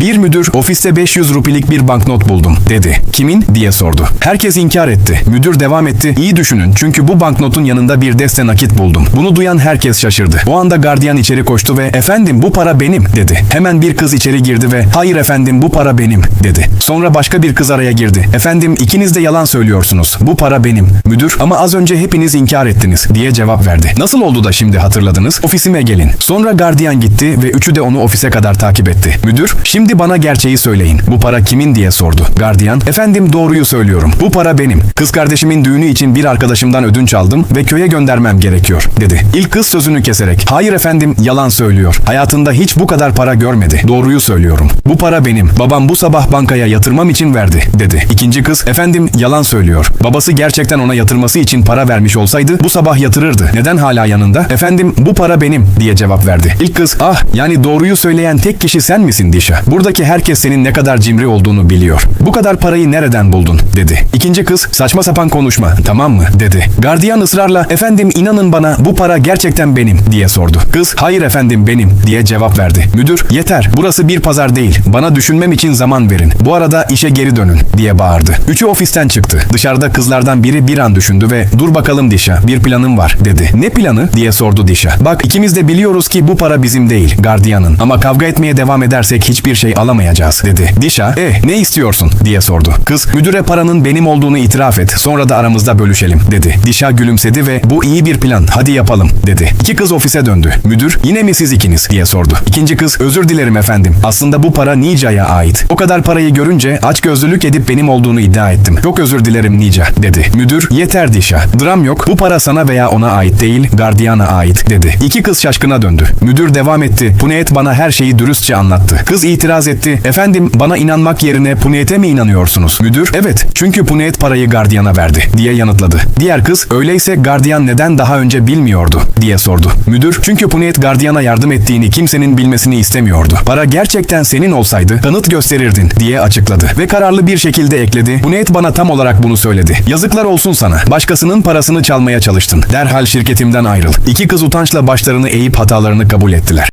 Bir müdür ofiste 500 rupilik bir banknot buldum dedi. Kimin diye sordu. Herkes inkar etti. Müdür devam etti. İyi düşünün çünkü bu banknotun yanında bir deste nakit buldum. Bunu duyan herkes şaşırdı. O anda gardiyan içeri koştu ve efendim bu para benim dedi. Hemen bir kız içeri girdi ve hayır efendim bu para benim dedi. Sonra başka bir kız araya girdi. Efendim ikiniz de yalan söylüyorsunuz. Bu para benim. Müdür ama az önce hepiniz inkar ettiniz diye cevap verdi. Nasıl oldu da şimdi hatırladınız? Ofisime gelin. Sonra gardiyan gitti ve üçü de onu ofise kadar takip etti. Müdür şimdi bana gerçeği söyleyin. Bu para kimin diye sordu. Gardiyan efendim doğruyu söylüyorum. Bu para benim. Kız kardeşimin düğünü için bir arkadaşımdan ödünç aldım ve köye göndermem gerekiyor dedi. İlk kız sözünü keserek hayır efendim yalan söylüyor. Hayatında hiç bu kadar para görmedi. Doğruyu söylüyorum. Bu para benim. Babam bu sabah bankaya yatırmam için verdi dedi. İkinci kız efendim yalan söylüyor. Babası gerçekten ona yatırması için para vermiş olsaydı bu sabah yatırırdı. Neden hala yanında? Efendim bu para benim diye cevap verdi. İlk kız ah yani doğruyu söyleyen tek kişi sen misin Dişa? Buradaki herkes senin ne kadar cimri olduğunu biliyor. Bu kadar parayı nereden buldun dedi. İkinci kız saçma sapan konuşma tamam mı dedi. Gardiyan ısrarla efendim inanın bana bu para gerçekten benim diye sordu. Kız hayır efendim benim diye cevap verdi. Müdür yeter burası bir pazar değil. Bana düşünmem için zaman verin. Bu arada işe geri dönün diye bağırdı. Üçü ofisten çıktı. Dışarıda kızlardan biri bir an düşündü ve dur bakalım Dişa bir planım var dedi. Ne planı diye sordu Dişa. Bak ikimiz de biliyoruz ki bu para bizim değil gardiyanın ama kavga etmeye devam edersek hiçbir şey alamayacağız dedi. Dişa eh ne istiyorsun diye sordu. Kız müdüre paranın benim olduğunu itiraf et sonra da aramızda bölüşelim dedi. Dişa gülümsedi ve bu iyi bir plan hadi yapalım dedi. İki kız ofise döndü. Müdür yine mi siz ikiniz diye sordu. İkinci kız özür dilerim efendim. Aslında bu para Nica'ya ait. O kadar parayı görünce aç gözlülük edip benim olduğunu iddia ettim. Çok özür dilerim Nica dedi. Müdür yeter Dişa. Dram yok. Bu para sana veya ona ait değil gardiyana ait dedi. İki kız şaşkına döndü. Müdür devam etti. Punet bana her şeyi dürüstçe anlattı. Kız itiraz etti. Efendim bana inanmak yerine Punet'e mi inanıyorsunuz? Müdür evet çünkü Punet parayı gardiyana verdi diye yanıtladı. Diğer kız öyleyse gardiyan neden daha önce bilmiyordu diye sordu. Müdür çünkü Punet gardiyana yardım ettiğini kimsenin bilmesini istemiyordu. Para gerçekten senin olsaydı kanıt gösterirdin diye açıkladı. Ve kararlı bir şekilde ekledi. Punet bana tam olarak bunu söyledi. Yazıklar olsun sana. Başkasının parasını çalmaya çalıştın. Derhal şirketimden ayrıl. İki kız utançla başlarını eğip hatalarını kabul ettiler.